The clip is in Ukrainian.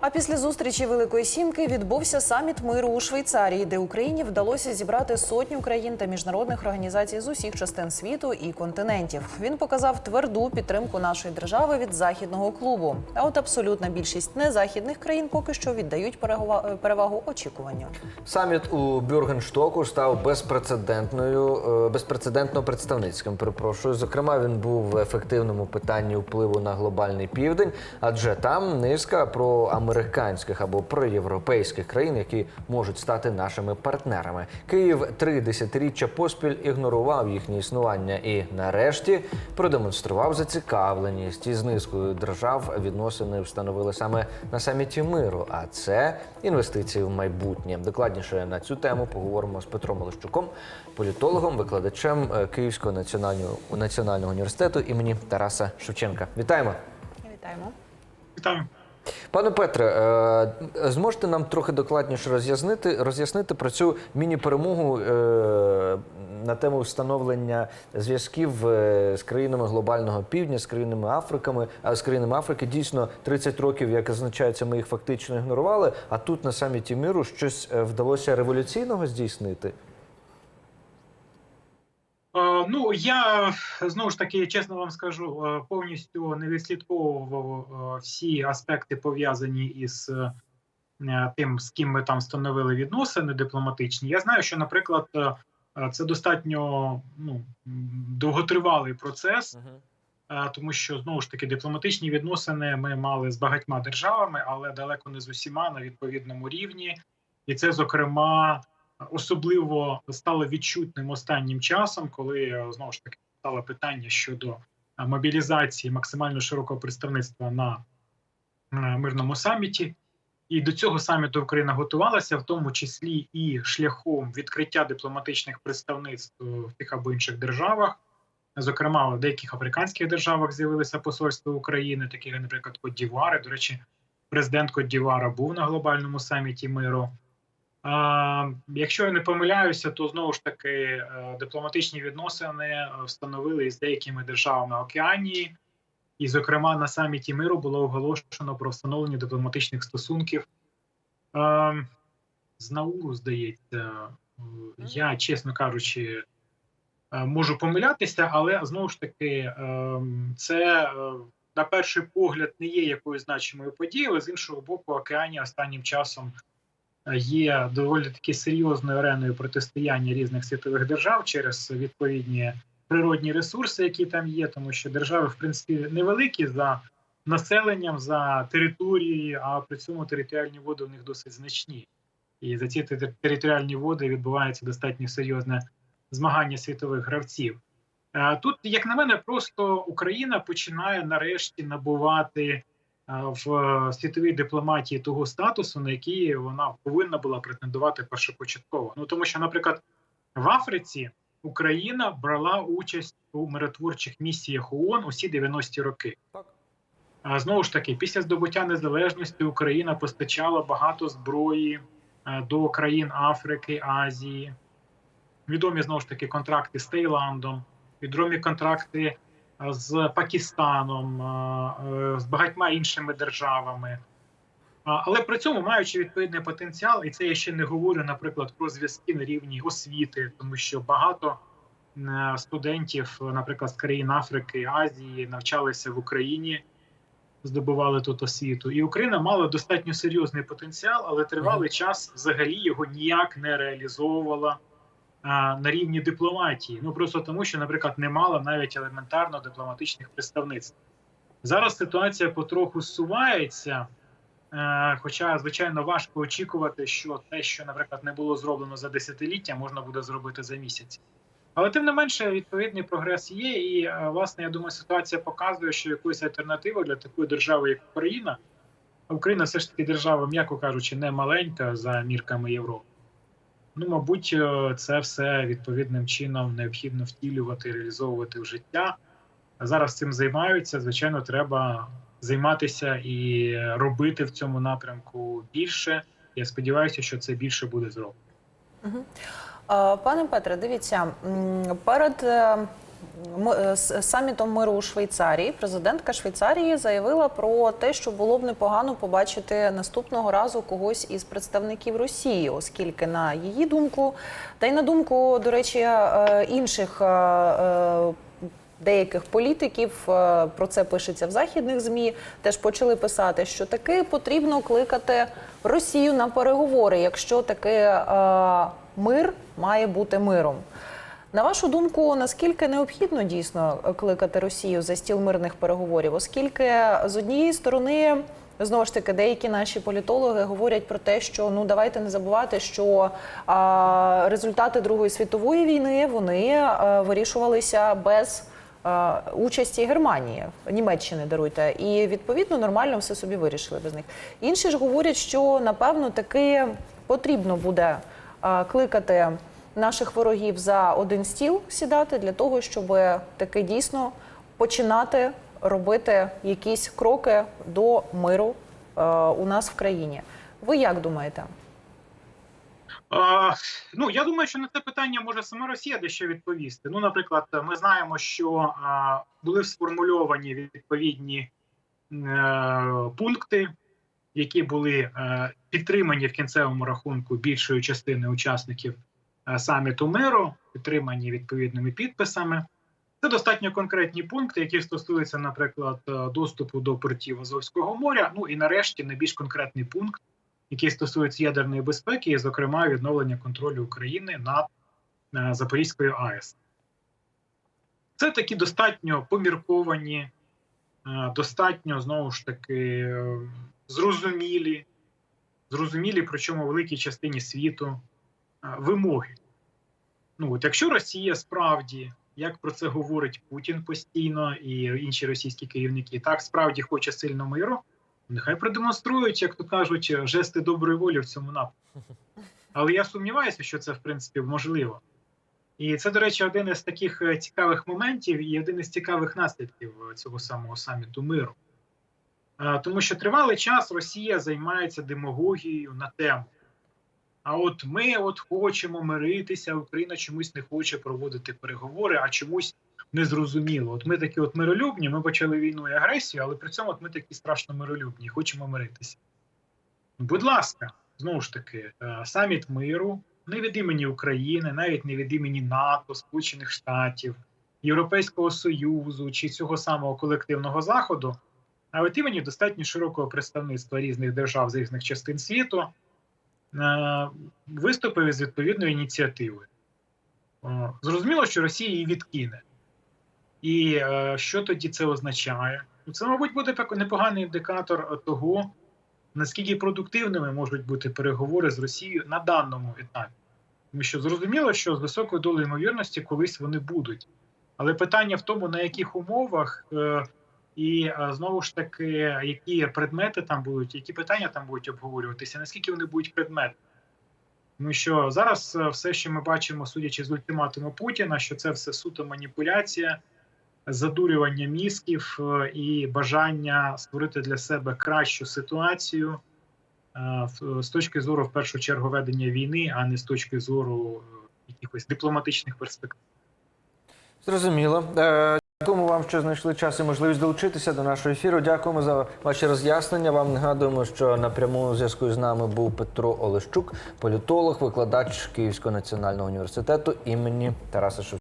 А після зустрічі Великої Сімки відбувся саміт миру у Швейцарії, де Україні вдалося зібрати сотню країн та міжнародних організацій з усіх частин світу і континентів. Він показав тверду підтримку нашої держави від західного клубу. А от абсолютна більшість незахідних країн поки що віддають перегова- перевагу очікуванню. Саміт у Бюргенштоку став безпрецедентною, е, безпрецедентно представницьким. Перепрошую. Зокрема, він був в ефективному питанні впливу на глобальний південь, адже там низка проамериканських або проєвропейських країн, які можуть стати нашими партнерами. Київ три десятиріччя поспіль ігнорував їхнє існування і, нарешті, продемонстрував зацікавленість. І з низкою держав відносини встановили саме на саміті миру. А це інвестиції в майбутнє. Докладніше на цю тему поговоримо з Петром Олещуком, політологом, викладачем е, Київського національного національного університету імені Тараса Шевченка. Вітаємо! Вітаємо. Вітаю. Пане Петре, е, зможете нам трохи докладніше роз'яснити роз'яснити про цю міні-перемогу е, на тему встановлення зв'язків е, з країнами глобального півдня, з країнами Африками, а з країнами Африки дійсно 30 років, як означається, ми їх фактично ігнорували. А тут на саміті миру щось вдалося революційного здійснити. Ну я знову ж таки чесно вам скажу, е, повністю не відслідковував е, всі аспекти пов'язані із е, тим, з ким ми там встановили відносини дипломатичні. Я знаю, що, наприклад, це достатньо ну, довготривалий процес, тому що знову ж таки дипломатичні відносини ми мали з багатьма державами, але далеко не з усіма на відповідному рівні, і це зокрема. Особливо стало відчутним останнім часом, коли е, знову ж таки стало питання щодо е, мобілізації максимально широкого представництва на е, мирному саміті. І до цього саміту Україна готувалася, в тому числі і шляхом відкриття дипломатичних представництв в тих або інших державах. Зокрема, в деяких африканських державах з'явилися посольства України, такі, наприклад, Кот-Дівуари. До речі, президент Кот-Дівуара був на глобальному саміті миру. Якщо я не помиляюся, то знову ж таки е, дипломатичні відносини е, встановили із деякими державами Океанії, і, зокрема, на саміті миру було оголошено про встановлення дипломатичних стосунків е, з Науру, здається. Я, чесно кажучи, можу помилятися, але знову ж таки, це на перший погляд не є якоюсь значимою подією, але з іншого боку, Океанія останнім часом є доволі таки серйозною ареною протистояння різних світових держав через відповідні природні ресурси, які там є, тому що держави, в принципі, невеликі за населенням, за територією, а при цьому територіальні води у них досить значні. І за ці територіальні води відбувається достатньо серйозне змагання світових гравців. Е, Тут, як на мене, просто Україна починає нарешті набувати в е, світовій дипломатії того статусу, на який вона повинна була претендувати першопочатково. Ну тому що, наприклад, в Африці Україна брала участь у миротворчих місіях ООН усі 90-ті роки. Так. А знову ж таки, після здобуття незалежності Україна постачала багато зброї е, до країн Африки, Азії. Відомі знову ж таки контракти з Таїландом, відомі контракти е, з Пакистаном, е, е, з багатьма іншими державами. Але при цьому маючи відповідний потенціал, і це я ще не говорю, наприклад, про зв'язки на рівні освіти, тому що багато е, студентів, наприклад, з країн Африки, Азії, навчалися в Україні, здобували тут освіту. І Україна мала достатньо серйозний потенціал, але тривалий час взагалі його ніяк не реалізовувала на рівні дипломатії. Ну просто тому, що, наприклад, не мала навіть елементарно дипломатичних представництв. Зараз ситуація потроху зсувається. Е, Хоча, звичайно, важко очікувати, що те, що, наприклад, не було зроблено за десятиліття, можна буде зробити за місяць. Але тим не менше, відповідний прогрес є, і е, власне я думаю, ситуація показує, що якоїсь альтернативи для такої держави, як Україна, Україна все ж таки держава, м'яко кажучи, не маленька за мірками Європи. Ну, мабуть, е, це все відповідним чином необхідно втілювати, реалізовувати в життя. Зараз цим займаються. Звичайно, треба займатися і робити в цьому напрямку більше. Я сподіваюся, що це більше буде зроблено. Пане Петре, дивіться, перед е, з самітом миру у Швейцарії президентка Швейцарії заявила про те, що було б непогано побачити наступного разу когось із представників Росії, оскільки на її думку, та й на думку, до речі, е, інших. е, е, Деяких політиків е, про це пишеться в західних змі. Теж почали писати, що таки потрібно кликати Росію на переговори, якщо таки е, мир має бути миром. На вашу думку, наскільки необхідно дійсно кликати Росію за стіл мирних переговорів? Оскільки з однієї сторони. Знову ж таки, деякі наші політологи говорять про те, що ну давайте не забувати, що а, результати Другої світової війни вони а, вирішувалися без а, участі Германії, Німеччини даруйте, і відповідно нормально все собі вирішили без них. Інші ж говорять, що напевно таки потрібно буде а, кликати наших ворогів за один стіл сідати для того, щоб таки дійсно починати робити якісь кроки до миру е, у нас в країні. Ви як думаєте? А, ну, я думаю, що на це питання може сама Росія дещо відповісти. Ну, наприклад, ми знаємо, що а, були сформульовані відповідні е, пункти, які були е, підтримані в кінцевому рахунку більшою частиною учасників саміту миру, підтримані відповідними підписами. Це достатньо конкретні пункти, які стосуються, наприклад, е, доступу до портів Азовського моря. Ну і нарешті найбільш конкретний пункт, який стосується ядерної безпеки, і, зокрема, відновлення контролю України над е, Запорізькою АЕС. Це такі достатньо помірковані, е, достатньо знову ж таки е, зрозумілі, зрозумілі, причому великій частині світу е, вимоги. Ну, от якщо Росія справді, як про це говорить Путін постійно і інші російські керівники, так справді хоче сильно миру, нехай продемонструють, як то кажуть, жести доброї волі в цьому напрямку. Але я сумніваюся, що це в принципі можливо. І це, до речі, один із таких е, цікавих моментів і один із цікавих наслідків е, цього самого саміту миру. Е, Тому що тривалий час Росія займається демагогією на тему. А от ми от хочемо миритися, Україна чомусь не хоче проводити переговори, а чомусь незрозуміло. От ми такі от миролюбні, ми почали війну і агресію, але при цьому от ми такі страшно миролюбні, хочемо миритися. Будь ласка, знову ж таки, е, саміт миру не від імені України, навіть не від імені НАТО, Сполучених Штатів, Європейського Союзу чи цього самого колективного заходу, а від імені достатньо широкого представництва різних держав з різних частин світу виступив із відповідною ініціативою. Е, Зрозуміло, що Росія її відкине. І е, що тоді це означає? Ну, Це, мабуть, буде непоганий індикатор е, того, наскільки продуктивними можуть бути переговори з Росією на даному етапі. Тому що зрозуміло, що з високою долею ймовірності колись вони будуть. Але питання в тому, на яких умовах е, і е, знову ж таки, які предмети там будуть, які питання там будуть обговорюватися, наскільки вони будуть предмети. Тому що зараз е, все, що ми бачимо, судячи з ультиматуму Путіна, що це все суто маніпуляція, задурювання мізків е, і бажання створити для себе кращу ситуацію з точки зору, в першу чергу, ведення війни, а не з точки зору якихось дипломатичних перспектив. Зрозуміло. Дякуємо вам, що знайшли час і можливість долучитися до нашого ефіру. Дякуємо за ваші роз'яснення. Вам нагадуємо, що на прямому зв'язку з нами був Петро Олещук, політолог, викладач Київського національного університету імені Тараса Шевченка.